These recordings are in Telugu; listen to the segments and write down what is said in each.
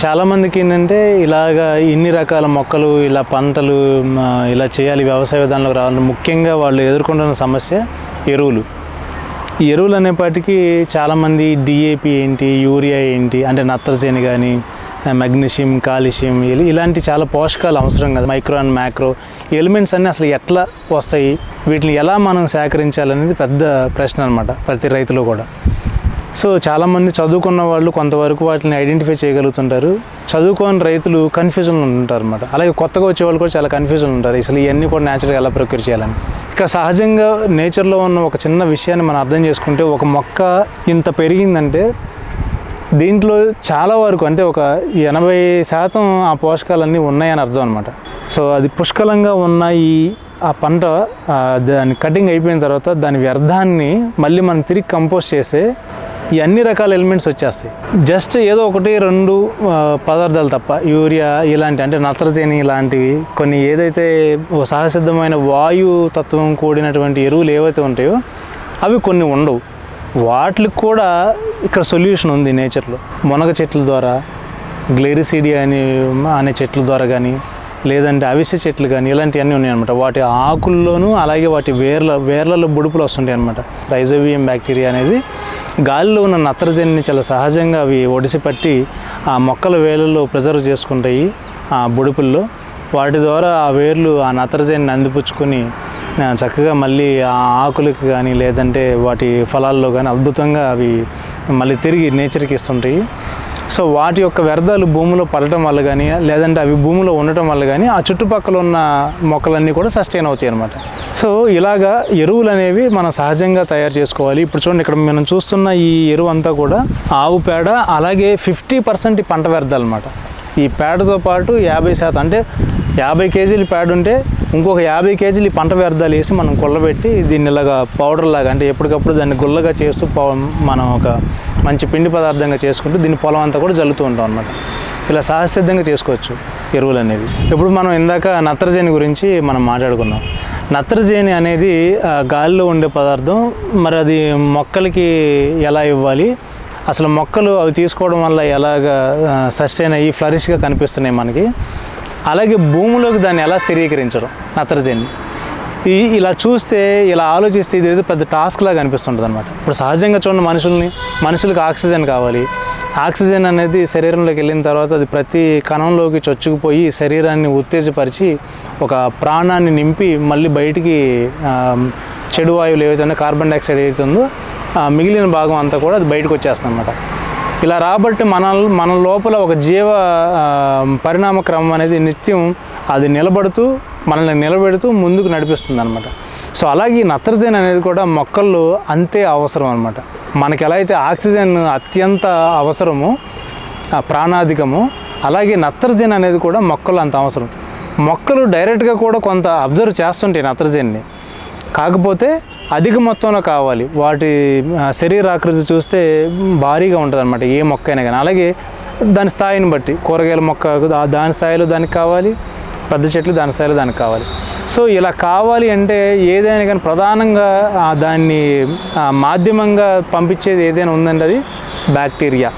చాలామందికి ఏంటంటే ఇలాగా ఇన్ని రకాల మొక్కలు ఇలా పంటలు ఇలా చేయాలి వ్యవసాయ విధానంలోకి రావాలని ముఖ్యంగా వాళ్ళు ఎదుర్కొంటున్న సమస్య ఎరువులు. ఈ ఎరువులు అనేపాటికి చాలామంది డిఏపి ఏంటి యూరియా ఏంటి అంటే నత్రజని కానీ మెగ్నీషియం కాల్షియం ఇలాంటి చాలా పోషకాలు అవసరం కదా మైక్రో అండ్ మ్యాక్రో. ఎలిమెంట్స్ అన్నీ అసలు ఎట్లా వస్తాయి వీటిని ఎలా మనం సేకరించాలనేది పెద్ద ప్రశ్న అనమాట ప్రతి రైతులు కూడా. సో చాలామంది చదువుకున్న వాళ్ళు కొంతవరకు వాటిని ఐడెంటిఫై చేయగలుగుతుంటారు. చదువుకోని రైతులు కన్ఫ్యూజన్ ఉంటారు అనమాట అలాగే కొత్తగా వచ్చే వాళ్ళు కూడా చాలా కన్ఫ్యూజన్ ఉంటారు. అసలు ఇవన్నీ కూడా న్యాచురల్గా ఎలా ప్రొక్యూర్ చేయాలని. ఇక సహజంగా నేచర్లో ఉన్న ఒక చిన్న విషయాన్ని మనం అర్థం చేసుకుంటే ఒక మొక్క ఇంత పెరిగిందంటే దీంట్లో చాలా వరకు అంటే ఒక ఎనభై శాతం ఆ పోషకాలన్నీ ఉన్నాయని అర్థం అనమాట సో అది పుష్కలంగా ఉన్న ఈ ఆ పంట దాని కటింగ్ అయిపోయిన తర్వాత దాని వ్యర్థాన్ని మళ్ళీ మనం తిరిగి కంపోస్ట్ చేస్తే ఈ అన్ని రకాల ఎలిమెంట్స్ వచ్చేస్తాయి. జస్ట్ ఏదో ఒకటి రెండు పదార్థాలు తప్ప యూరియా ఇలాంటి అంటే నత్రజని ఇలాంటివి కొన్ని ఏదైతే సహసిద్ధమైన వాయు తత్వం కూడినటువంటి ఎరువులు ఏవైతే ఉంటాయో అవి కొన్ని ఉండవు. వాటికి కూడా ఇక్కడ సొల్యూషన్ ఉంది నేచర్లో. మునగ చెట్ల ద్వారా గ్లేరిసిడియా అని అనే చెట్ల ద్వారా కానీ లేదంటే అవిసె చెట్లు కానీ ఇలాంటివన్నీ ఉన్నాయన్నమాట. వాటి ఆకుల్లోనూ అలాగే వాటి వేర్ల వేర్లలో బుడుపులు వస్తుంటాయి అనమాట రైజోవియం బ్యాక్టీరియా అనేది గాలిలో ఉన్న నత్రజనిని చాలా సహజంగా అవి ఒడిసి పట్టి ఆ మొక్కల వేళ్ళలో ప్రిజర్వ్ చేసుకుంటాయి ఆ బుడుపుల్లో. వాటి ద్వారా ఆ వేర్లు ఆ నత్రజనిని అందిపుచ్చుకొని చక్కగా మళ్ళీ ఆ ఆకులకు కానీ లేదంటే వాటి ఫలాల్లో కానీ అద్భుతంగా అవి మళ్ళీ తిరిగి నేచర్కి ఇస్తుంటాయి. సో వాటి యొక్క వ్యర్థాలు భూమిలో పడటం వల్ల కానీ లేదంటే అవి భూమిలో ఉండటం వల్ల కానీ ఆ చుట్టుపక్కల ఉన్న మొక్కలన్నీ కూడా సస్టైన్ అవుతాయి అనమాట సో ఇలాగా ఎరువులు అనేవి మనం సహజంగా తయారు చేసుకోవాలి. ఇప్పుడు చూడండి ఇక్కడ మనం చూస్తున్న ఈ ఎరువు అంతా కూడా ఆవు పేడ అలాగే ఫిఫ్టీ పర్సెంట్ ఈ పంట వ్యర్థాలు అనమాట ఈ పేడతో పాటు యాభై శాతం అంటే యాభై కేజీలు పేడ ఉంటే ఇంకొక యాభై కేజీలు ఈ పంట వ్యర్థాలు వేసి మనం కుళ్ళబెట్టి దీన్ని ఇలాగా పౌడర్ లాగా అంటే ఎప్పటికప్పుడు దాన్ని గుల్లగా చేస్తూ పౌ- మనం ఒక మంచి పిండి పదార్థంగా చేసుకుంటూ దీన్ని పొలం అంతా కూడా జల్లుతూ ఉంటాం అనమాట ఇలా సహసిద్ధంగా చేసుకోవచ్చు ఎరువులు అనేవి. ఇప్పుడు మనం ఇందాక నత్రజని గురించి మనం మాట్లాడుకున్నాం. నత్రజని అనేది ఆ, గాలిలో ఉండే పదార్థం మరి అది మొక్కలకి ఎలా ఇవ్వాలి? అసలు మొక్కలు అవి తీసుకోవడం వల్ల ఎలాగ సస్టైన్ అయ్యి ఫ్లరిష్గా కనిపిస్తున్నాయి మనకి. అలాగే భూమిలోకి దాన్ని ఎలా స్థిరీకరించడం నత్రజని. ఈ ఇలా చూస్తే ఇలా ఆలోచిస్తే ఇది ఏదో పెద్ద టాస్క్ లాగా అనిపిస్తుంటుంది అనమాట ఇప్పుడు సహజంగా చూడండి మనుషుల్ని మనుషులకు ఆక్సిజన్ కావాలి. ఆక్సిజన్ అనేది శరీరంలోకి వెళ్ళిన తర్వాత అది ప్రతి కణంలోకి చొచ్చుకుపోయి శరీరాన్ని ఉత్తేజపరిచి ఒక ప్రాణాన్ని నింపి మళ్ళీ బయటికి చెడు వాయువులు ఏవైతే ఉన్నాయో కార్బన్ డైఆక్సైడ్ ఏదైతే ఉందో మిగిలిన భాగం అంతా కూడా అది బయటకు వచ్చేస్తుంది అనమాట ఇలా రాబట్టి మన మన లోపల ఒక జీవ పరిణామ క్రమం అనేది నిత్యం అది నిలబడుతూ మనల్ని నిలబెడుతూ ముందుకు నడిపిస్తుంది అనమాట సో అలాగే నత్రజని అనేది కూడా మొక్కల్లో అంతే అవసరం అనమాట మనకి ఎలా అయితే ఆక్సిజన్ అత్యంత అవసరమో ప్రాణాధికము అలాగే నత్రజని అనేది కూడా మొక్కలు అంత అవసరం. మొక్కలు డైరెక్ట్గా కూడా కొంత అబ్జర్వ్ చేస్తుంటాయి నత్రజనిని. కాకపోతే అధిక మొత్తంలో కావాలి. వాటి శరీరాకృతి చూస్తే భారీగా ఉంటుంది అనమాట ఏ మొక్క అయినా కానీ అలాగే దాని స్థాయిని బట్టి కూరగాయల మొక్క దాని స్థాయిలో దానికి కావాలి పెద్ద చెట్లు దాని స్థాయిలో దానికి కావాలి. సో ఇలా కావాలి అంటే ఏదైనా కానీ ప్రధానంగా దాన్ని మాధ్యమంగా పంపించేది ఏదైనా ఉందంటే అది బ్యాక్టీరియా.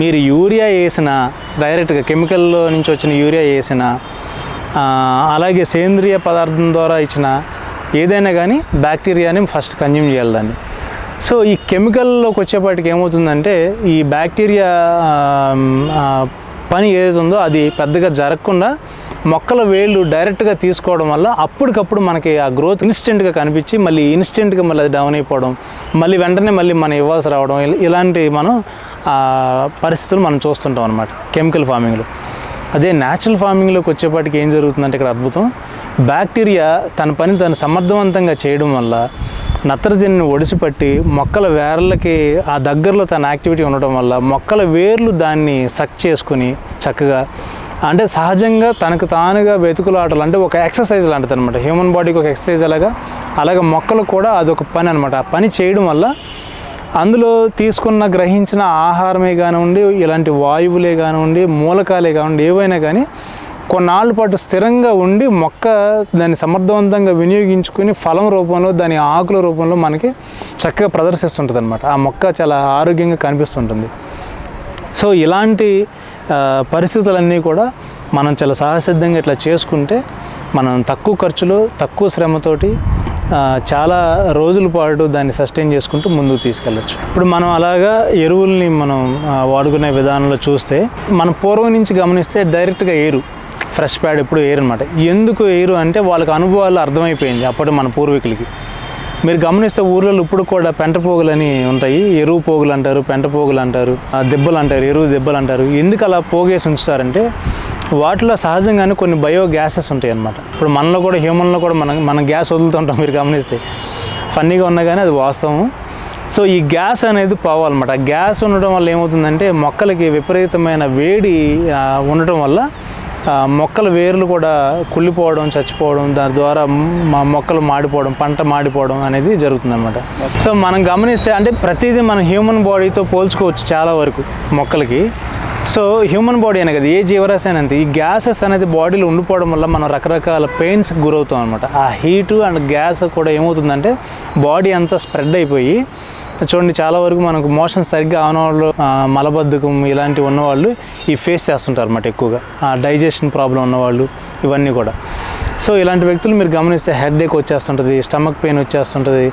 మీరు యూరియా వేసిన డైరెక్ట్గా కెమికల్లో నుంచి వచ్చిన యూరియా వేసిన అలాగే సేంద్రియ పదార్థం ద్వారా ఇచ్చిన ఏదైనా కానీ బ్యాక్టీరియాని ఫస్ట్ కన్జ్యూమ్ చేయాలి దాన్ని. సో ఈ కెమికల్లోకి వచ్చేపాటికి ఏమవుతుందంటే ఈ బ్యాక్టీరియా పని ఏదైతే ఉందో అది పెద్దగా జరగకుండా మొక్కల వేళ్ళు డైరెక్ట్గా తీసుకోవడం వల్ల అప్పటికప్పుడు మనకి ఆ గ్రోత్ ఇన్స్టెంట్గా కనిపించి మళ్ళీ ఇన్స్టెంట్గా మళ్ళీ అది డౌన్ అయిపోవడం మళ్ళీ వెంటనే మళ్ళీ మనం ఇవ్వాల్సి రావడం ఇలా- ఇలాంటి మనం పరిస్థితులు మనం చూస్తుంటాం అనమాట కెమికల్ ఫార్మింగ్లో. అదే న్యాచురల్ ఫార్మింగ్లోకి వచ్చేపాటికి ఏం జరుగుతుందంటే ఇక్కడ అద్భుతం. బ్యాక్టీరియా తన పని తను సమర్థవంతంగా చేయడం వల్ల నత్రజనిని ఒడిసిపట్టి మొక్కల వేర్లకి ఆ దగ్గరలో తన యాక్టివిటీ ఉండటం వల్ల మొక్కల వేర్లు దాన్ని సక్ చేసుకుని చక్కగా అంటే సహజంగా తనకు తానుగా వెతుకులాటలు అంటే ఒక ఎక్సర్సైజ్ లాంటిది అనమాట హ్యూమన్ బాడీకి ఒక ఎక్సర్సైజ్ అలాగా అలాగే మొక్కలు కూడా అదొక పని అనమాట ఆ పని చేయడం వల్ల అందులో తీసుకున్న గ్రహించిన ఆహారమే కానివ్వండి ఇలాంటి వాయువులే కానివ్వండి మూలకాలే కానివ్వండి ఏవైనా కానీ కొన్నాళ్ళ పాటు స్థిరంగా ఉండి మొక్క దాన్ని సమర్థవంతంగా వినియోగించుకుని ఫలం రూపంలో దాని ఆకుల రూపంలో మనకి చక్కగా ప్రదర్శిస్తుంటుంది అనమాట ఆ మొక్క చాలా ఆరోగ్యంగా కనిపిస్తుంటుంది. సో ఇలాంటి పరిస్థితులన్నీ కూడా మనం చాలా సహసిద్ధంగా ఇట్లా చేసుకుంటే మనం తక్కువ ఖర్చులో తక్కువ శ్రమతోటి చాలా రోజుల పాటు దాన్ని సస్టైన్ చేసుకుంటూ ముందుకు తీసుకెళ్ళచ్చు. ఇప్పుడు మనం అలాగా ఎరువుల్ని మనం వాడుకునే విధానంలో చూస్తే మనం పూర్వం నుంచి గమనిస్తే డైరెక్ట్గా ఏరు. ఫ్రెష్ ప్యాడ్ ఎప్పుడు వేయరు అనమాట ఎందుకు వేయరు అంటే వాళ్ళకి అనుభవాలు అర్థమైపోయింది అప్పటి మన పూర్వీకులకి. మీరు గమనిస్తే ఊర్లలో ఇప్పుడు కూడా పెంట పోగులని ఉంటాయి. ఎరువు పోగులు అంటారు పెంట పోగులు అంటారు ఆ దెబ్బలు అంటారు ఎరువు దెబ్బలు అంటారు. ఎందుకు అలా పోగేసి ఉంచుతారంటే వాటిలో సహజంగానే కొన్ని బయో గ్యాసెస్ ఉంటాయి అన్నమాట ఇప్పుడు మనలో కూడా హ్యూమన్లో కూడా మనం మనం గ్యాస్ వదులుతుంటాం మీరు గమనిస్తే. ఫన్నీగా ఉన్నా కానీ అది వాస్తవం. సో ఈ గ్యాస్ అనేది పోవాలన్నమాట. గ్యాస్ ఉండడం వల్ల ఏమవుతుందంటే మొక్కలకి విపరీతమైన వేడి ఉండటం వల్ల మొక్కల వేర్లు కూడా కుళ్ళిపోవడం చచ్చిపోవడం దాని ద్వారా మా మొక్కలు మాడిపోవడం పంట మాడిపోవడం అనేది జరుగుతుందన్నమాట. సో మనం గమనిస్తే అంటే ప్రతిదీ మన హ్యూమన్ బాడీతో పోల్చుకోవచ్చు చాలా వరకు మొక్కలకి. సో హ్యూమన్ బాడీ అనే కదా ఏ జీవరాశి అయినంత అంతే. ఈ గ్యాసెస్ అనేది బాడీలో ఉండిపోవడం వల్ల మనం రకరకాల పెయిన్స్ గురవుతాం అనమాట ఆ హీటు అండ్ గ్యాస్ కూడా ఏమవుతుందంటే బాడీ అంతా స్ప్రెడ్ అయిపోయి చూడండి చాలా వరకు మనకు మోషన్ సరిగ్గా ఆనవాళ్ళు మలబద్ధకం ఇలాంటివి ఉన్నవాళ్ళు ఈ ఫేస్ చేస్తుంటారు అన్నమాట ఎక్కువగా. డైజెషన్ ప్రాబ్లం ఉన్నవాళ్ళు ఇవన్నీ కూడా. సో ఇలాంటి వ్యక్తులు మీరు గమనిస్తే హెడ్ ఏక్ వచ్చేస్తుంటుంది స్టమక్ పెయిన్ వచ్చేస్తుంటుంది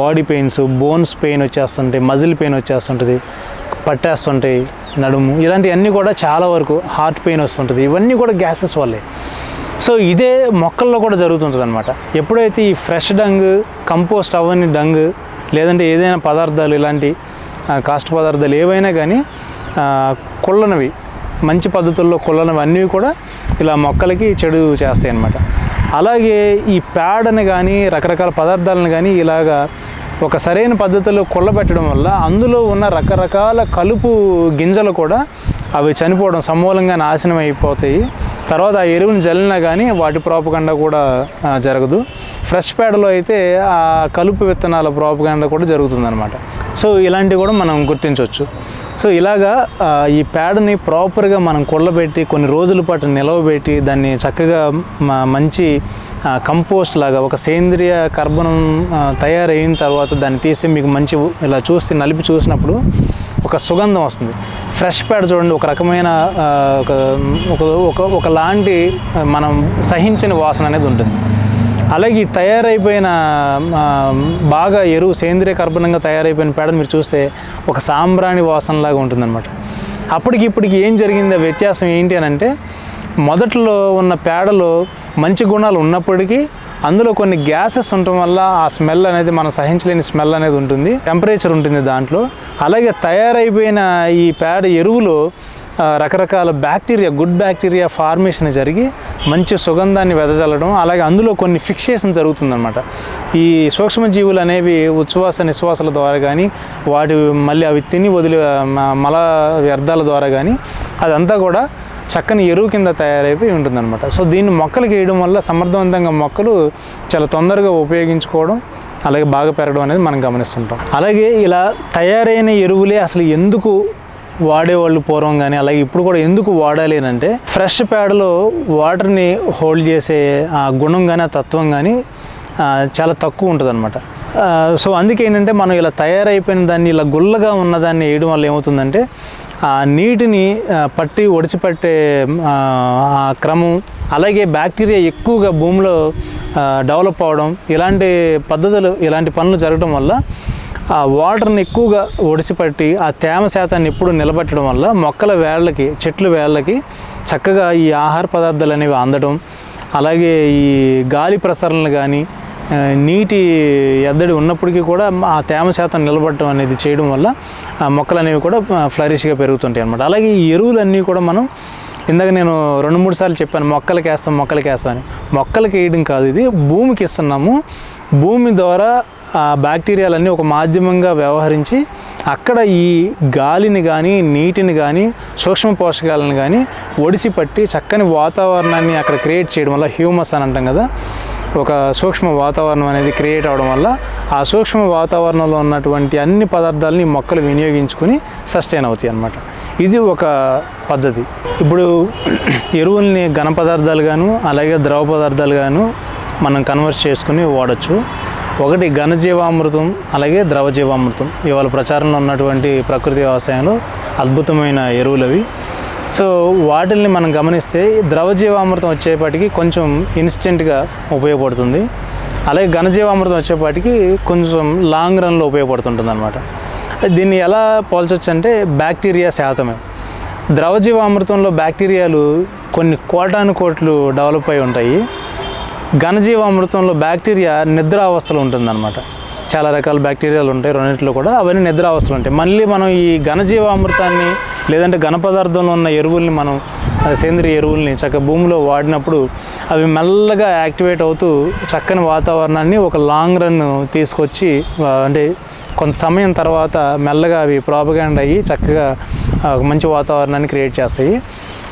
బాడీ పెయిన్స్ బోన్స్ పెయిన్ వచ్చేస్తుంటాయి మజిల్ పెయిన్ వచ్చేస్తుంటుంది పట్టేస్తుంటాయి నడుము ఇలాంటివన్నీ కూడా చాలా వరకు హార్ట్ పెయిన్ వస్తుంటుంది. ఇవన్నీ కూడా గ్యాసెస్ వల్లే. సో ఇదే మొక్కల్లో కూడా జరుగుతుంటుంది అనమాట ఎప్పుడైతే ఈ ఫ్రెష్ డంగ్ కంపోస్ట్ అవన్నీ డంగ్ లేదంటే ఏదైనా పదార్థాలు ఇలాంటి కాస్ట్ పదార్థాలు ఏవైనా కానీ కుళ్ళనవి మంచి పద్ధతుల్లో కుళ్ళనవి అన్నీ కూడా ఇలా మొక్కలకి చెడు చేస్తాయి అన్నమాట అలాగే ఈ పేడని కానీ రకరకాల పదార్థాలను కానీ ఇలాగా ఒక సరైన పద్ధతిలో కుళ్ళబెట్టడం వల్ల అందులో ఉన్న రకరకాల కలుపు గింజలు కూడా అవి చనిపోవడం సమూలంగా నాశనం అయిపోతాయి. తర్వాత ఆ ఎరువుని జల్లినా కానీ వాటి ప్రోపగండ కూడా జరగదు. ఫ్రెష్ ప్యాడ్లో అయితే ఆ కలుపు విత్తనాల ప్రోపగండ కూడా జరుగుతుందన్నమాట. సో ఇలాంటివి కూడా మనం గుర్తించవచ్చు సో ఇలాగా ఈ ప్యాడ్ని ప్రాపర్గా మనం కొల్లబెట్టి కొన్ని రోజుల పాటు నిలవబెట్టి దాన్ని చక్కగా మంచి కంపోస్ట్ లాగా ఒక సేంద్రియ కర్బనం తయారైన తర్వాత దాన్ని తీస్తే మీకు మంచి ఇలా చూస్తే నలిపి చూసినప్పుడు ఒక సుగంధం వస్తుంది. ఫ్రెష్ ప్యాడ్ చూడండి ఒక రకమైన ఒక ఒక ఒక ఒకలాంటి మనం సహించిన వాసన అనేది ఉంటుంది. అలాగే తయారైపోయిన బాగా ఎరువు సేంద్రియ కర్బనంగా తయారైపోయిన పేడ మీరు చూస్తే ఒక సాంబ్రాణి వాసనలాగా ఉంటుందన్నమాట. అప్పటికి ఇప్పటికి ఏం జరిగింది? వ్యత్యాసం ఏంటి అని అంటే మొదట్లో ఉన్న పేడలో మంచి గుణాలు ఉన్నప్పటికీ అందులో కొన్ని గ్యాసెస్ ఉండటం వల్ల ఆ స్మెల్ అనేది మనం సహించలేని స్మెల్ అనేది ఉంటుంది. టెంపరేచర్ ఉంటుంది దాంట్లో. అలాగే తయారైపోయిన ఈ పేడ ఎరువులో రకరకాల బ్యాక్టీరియా గుడ్ బ్యాక్టీరియా ఫార్మేషన్ జరిగి మంచి సుగంధాన్ని వెదజల్లడం అలాగే అందులో కొన్ని ఫిక్సేషన్ జరుగుతుందన్నమాట. ఈ సూక్ష్మజీవులు అనేవి ఉచ్ఛ్వాస నిశ్వాసాల ద్వారా కానీ వాటి మళ్ళీ అవి తిని వదిలి మల వ్యర్థాల ద్వారా కానీ అదంతా కూడా చక్కని ఎరువు కింద తయారైపోయి ఉంటుందన్నమాట. సో దీన్ని మొక్కలకి వేయడం వల్ల సమర్థవంతంగా మొక్కలు చాలా తొందరగా ఉపయోగించుకోవడం అలాగే బాగా పెరగడం అనేది మనం గమనిస్తుంటాం. అలాగే ఇలా తయారైన ఎరువులే అసలు ఎందుకు వాడేవాళ్ళు పూర్వం కానీ అలాగే ఇప్పుడు కూడా ఎందుకు వాడాలి అంటే ఫ్రెష్ ప్యాడ్లో వాటర్ని హోల్డ్ చేసే ఆ గుణం కానీ ఆ తత్వం కానీ చాలా తక్కువ ఉంటుంది అనమాట సో అందుకే ఏంటంటే మనం ఇలా తయారైపోయిన దాన్ని ఇలా గుల్లగా ఉన్నదాన్ని వేయడం వల్ల ఏమవుతుందంటే ఆ నీటిని పట్టి ఒడిచిపట్టే ఆ, క్రమం అలాగే బ్యాక్టీరియా ఎక్కువగా భూమిలో డెవలప్ అవడం ఇలాంటి పద్ధతులు ఇలాంటి పనులు జరగడం వల్ల ఆ వాటర్ని ఎక్కువగా ఒడిసిపట్టి ఆ తేమ శాతాన్ని ఎప్పుడు నిలబెట్టడం వల్ల మొక్కల వేళ్ళకి చెట్ల వేళ్ళకి చక్కగా ఈ ఆహార పదార్థాలు అనేవి అందడం అలాగే ఈ గాలి ప్రసరణలు కానీ నీటి ఎద్దడి ఉన్నప్పటికీ కూడా ఆ తేమ శాతం నిలబడటం అనేది చేయడం వల్ల ఆ మొక్కలు అనేవి కూడా ఫ్లరిష్గా పెరుగుతుంటాయి అనమాట అలాగే ఈ ఎరువులన్నీ కూడా మనం ఇందాక నేను రెండు మూడు సార్లు చెప్పాను మొక్కలకి వేస్తాం మొక్కలకి వేస్తాం అని. మొక్కలకి వేయడం కాదు ఇది భూమికి ఇస్తున్నాము. భూమి ద్వారా ఆ బ్యాక్టీరియాలన్నీ ఒక మాధ్యమంగా వ్యవహరించి అక్కడ ఈ గాలిని కానీ నీటిని కానీ సూక్ష్మ పోషకాలను కానీ ఒడిసి పట్టి చక్కని వాతావరణాన్ని అక్కడ క్రియేట్ చేయడం వల్ల హ్యూమస్ అని అంటాం కదా. ఒక సూక్ష్మ వాతావరణం అనేది క్రియేట్ అవడం వల్ల ఆ సూక్ష్మ వాతావరణంలో ఉన్నటువంటి అన్ని పదార్థాలని మొక్కలు వినియోగించుకుని సస్టైన్ అవుతాయి అన్నమాట. ఇది ఒక పద్ధతి. ఇప్పుడు ఎరువుల్ని ఘన పదార్థాలు గాను అలాగే ద్రవ పదార్థాలు గాను మనం కన్వర్ట్ చేసుకుని వాడచ్చు. ఒకటి ఘనజీవామృతం అలాగే ద్రవ జీవామృతం. ఇవాళ ప్రచారంలో ఉన్నటువంటి ప్రకృతి వ్యవసాయంలో అద్భుతమైన ఎరువులు అవి సో వాటిల్ని మనం గమనిస్తే ద్రవజీవామృతం వచ్చేపాటికి కొంచెం ఇన్స్టెంట్గా ఉపయోగపడుతుంది. అలాగే ఘనజీవామృతం వచ్చేపాటికి కొంచెం లాంగ్ రన్లో ఉపయోగపడుతుంటుంది అనమాట దీన్ని ఎలా పోల్చొచ్చు అంటే బ్యాక్టీరియా శాతమే. ద్రవజీవామృతంలో బ్యాక్టీరియాలు కొన్ని కోటాను కోట్లు డెవలప్ అయి ఉంటాయి. ఘనజీవామృతంలో బ్యాక్టీరియా నిద్ర నిద్రావస్థలో ఉంటుందన్నమాట. చాలా రకాల బ్యాక్టీరియాలు ఉంటాయి రెండింటిలో కూడా అవన్నీ నిద్ర అవస్థలు ఉంటాయి. మళ్ళీ మనం ఈ ఘనజీవామృతాన్ని లేదంటే ఘన పదార్థంలో ఉన్న ఎరువుల్ని మనం సేంద్రియ ఎరువుల్ని చక్క భూమిలో వాడినప్పుడు అవి మెల్లగా యాక్టివేట్ అవుతూ చక్కని వాతావరణాన్ని ఒక లాంగ్ రన్ తీసుకొచ్చి అంటే కొంత సమయం తర్వాత మెల్లగా అవి ప్రాపగాండ్ అయ్యి చక్కగా మంచి వాతావరణాన్ని క్రియేట్ చేస్తాయి.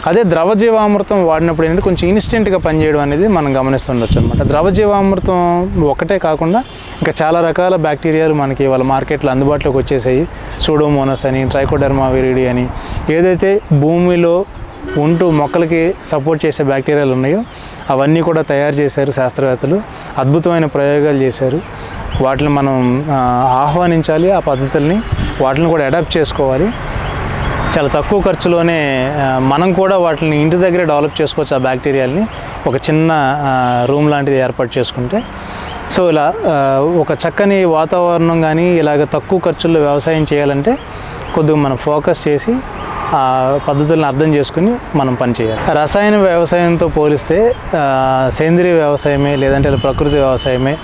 అదే ద్రవజీవామృతం వాడినప్పుడు ఏంటంటే కొంచెం ఇన్స్టెంట్గా పనిచేయడం అనేది మనం గమనిస్తుండొచ్చు అనమాట ద్రవజీవామృతం ఒకటే కాకుండా ఇంకా చాలా రకాల బ్యాక్టీరియాలు మనకి వాళ్ళ మార్కెట్లో అందుబాటులోకి వచ్చేసాయి. సూడోమోనస్ అని ట్రైకోడర్మా విరిడి అని ఏదైతే భూమిలో ఉంటూ మొక్కలకి సపోర్ట్ చేసే బ్యాక్టీరియాలు ఉన్నాయో అవన్నీ కూడా తయారు చేశారు శాస్త్రవేత్తలు. అద్భుతమైన ప్రయోగాలు చేశారు. వాటిని మనం ఆహ్వానించాలి ఆ పద్ధతుల్ని వాటిని కూడా అడాప్ట్ చేసుకోవాలి. చాలా తక్కువ ఖర్చులోనే మనం కూడా వాటిని ఇంటి దగ్గరే డెవలప్ చేసుకోవచ్చు ఆ బ్యాక్టీరియాల్ని. ఒక చిన్న రూమ్ లాంటిది ఏర్పాటు చేసుకుంటే. సో ఇలా ఒక చక్కని వాతావరణం కానీ ఇలాగ తక్కువ ఖర్చుల్లో వ్యవసాయం చేయాలంటే కొద్దిగా మనం ఫోకస్ చేసి ఆ పద్ధతులను అర్థం చేసుకుని మనం పని చేయాలి. రసాయన వ్యవసాయంతో పోలిస్తే సేంద్రియ వ్యవసాయమే లేదంటే ఇలా ప్రకృతి వ్యవసాయమే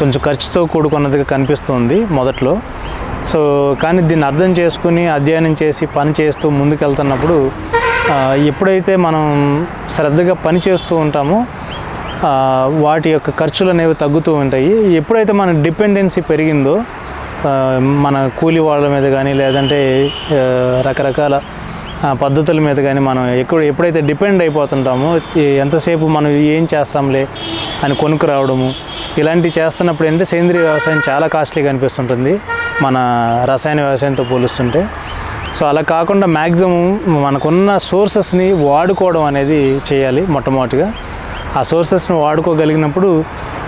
కొంచెం ఖర్చుతో కూడుకున్నదిగా కనిపిస్తుంది మొదట్లో. సో కానీ దీన్ని అర్థం చేసుకుని అధ్యయనం చేసి పని చేస్తూ ముందుకెళ్తున్నప్పుడు ఎప్పుడైతే మనం శ్రద్ధగా పని చేస్తూ ఉంటామో వాటి యొక్క ఖర్చులు అనేవి తగ్గుతూ ఉంటాయి. ఎప్పుడైతే మన డిపెండెన్సీ పెరిగిందో మన కూలి వాళ్ళ మీద కానీ లేదంటే రకరకాల పద్ధతుల మీద కానీ మనం ఎక్కువ ఎప్పుడైతే డిపెండ్ అయిపోతుంటామో ఎంతసేపు మనం ఏం చేస్తాంలే అని కొనుక్కు రావడము ఇలాంటివి చేస్తున్నప్పుడు ఏంటంటే సేంద్రియ వ్యవసాయం చాలా కాస్ట్లీగా అనిపిస్తుంటుంది. మన రసాయన వ్యవసాయంతో పోలుస్తుంటే. సో అలా కాకుండా మ్యాక్సిమం మనకున్న సోర్సెస్ని వాడుకోవడం అనేది చేయాలి మొట్టమొదటిగా. ఆ సోర్సెస్ని వాడుకోగలిగినప్పుడు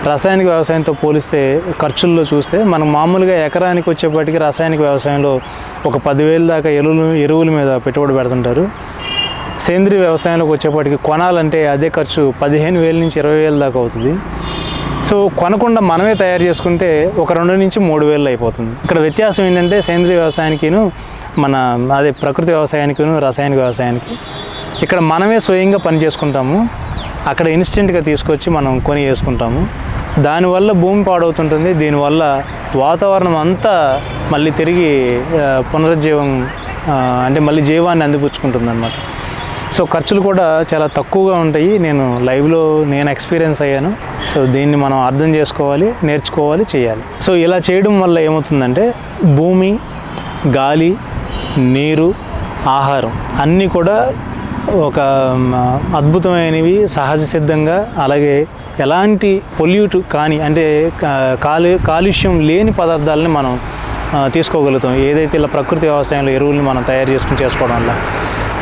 రసాయనిక వ్యవసాయంతో పోలిస్తే ఖర్చుల్లో చూస్తే మనం మామూలుగా ఎకరానికి వచ్చేప్పటికి రాసాయనిక వ్యవసాయంలో ఒక పదివేల దాకా ఎరువులు ఎరువుల మీద పెట్టుబడి పెడుతుంటారు. సేంద్రియ వ్యవసాయంలోకి వచ్చేప్పటికి కొనాలంటే అదే ఖర్చు పదిహేను వేల నుంచి ఇరవై వేల దాకా అవుతుంది. సో కొనకుండా మనమే తయారు చేసుకుంటే ఒక రెండు నుంచి మూడు వేలు అయిపోతుంది. ఇక్కడ వ్యత్యాసం ఏంటంటే సేంద్రియ వ్యవసాయానికిను మన అదే ప్రకృతి వ్యవసాయానికిను రసాయనిక వ్యవసాయానికి ఇక్కడ మనమే స్వయంగా పని చేసుకుంటాము. అక్కడ ఇన్స్టెంట్గా తీసుకొచ్చి మనం కొని వేసుకుంటాము దానివల్ల భూమి పాడవుతుంటుంది. దీనివల్ల వాతావరణం అంతా మళ్ళీ తిరిగి పునరుజ్జీవం అంటే మళ్ళీ జీవాన్ని అందిపుచ్చుకుంటుంది అనమాట సో ఖర్చులు కూడా చాలా తక్కువగా ఉంటాయి. నేను లైవ్లో నేను ఎక్స్పీరియన్స్ అయ్యాను. సో దీన్ని మనం అర్థం చేసుకోవాలి నేర్చుకోవాలి చేయాలి. సో ఇలా చేయడం వల్ల ఏమవుతుందంటే భూమి గాలి నీరు ఆహారం అన్నీ కూడా ఒక అద్భుతమైనవి సహజ సిద్ధంగా అలాగే ఎలాంటి పొల్యూట్ కానీ అంటే కాలు కాలుష్యం లేని పదార్థాలని మనం తీసుకోగలుగుతాం. ఏదైతే ఇలా ప్రకృతి వ్యవసాయంలో ఎరువుల్ని మనం తయారు చేసుకుని చేసుకోవడం వల్ల.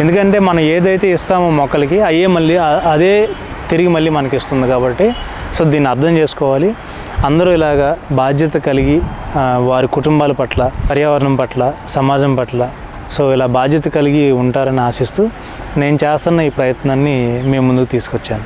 ఎందుకంటే మనం ఏదైతే ఇస్తామో మొక్కలకి అయ్యే మళ్ళీ అదే తిరిగి మళ్ళీ మనకి ఇస్తుంది కాబట్టి సో దీన్ని అర్థం చేసుకోవాలి. అందరూ ఇలాగా బాధ్యత కలిగి వారి కుటుంబాల పట్ల పర్యావరణం పట్ల సమాజం పట్ల సో ఇలా బాధ్యత కలిగి ఉంటారని ఆశిస్తూ నేను చేస్తున్న ఈ ప్రయత్నాన్ని మేము ముందుకు తీసుకొచ్చాను.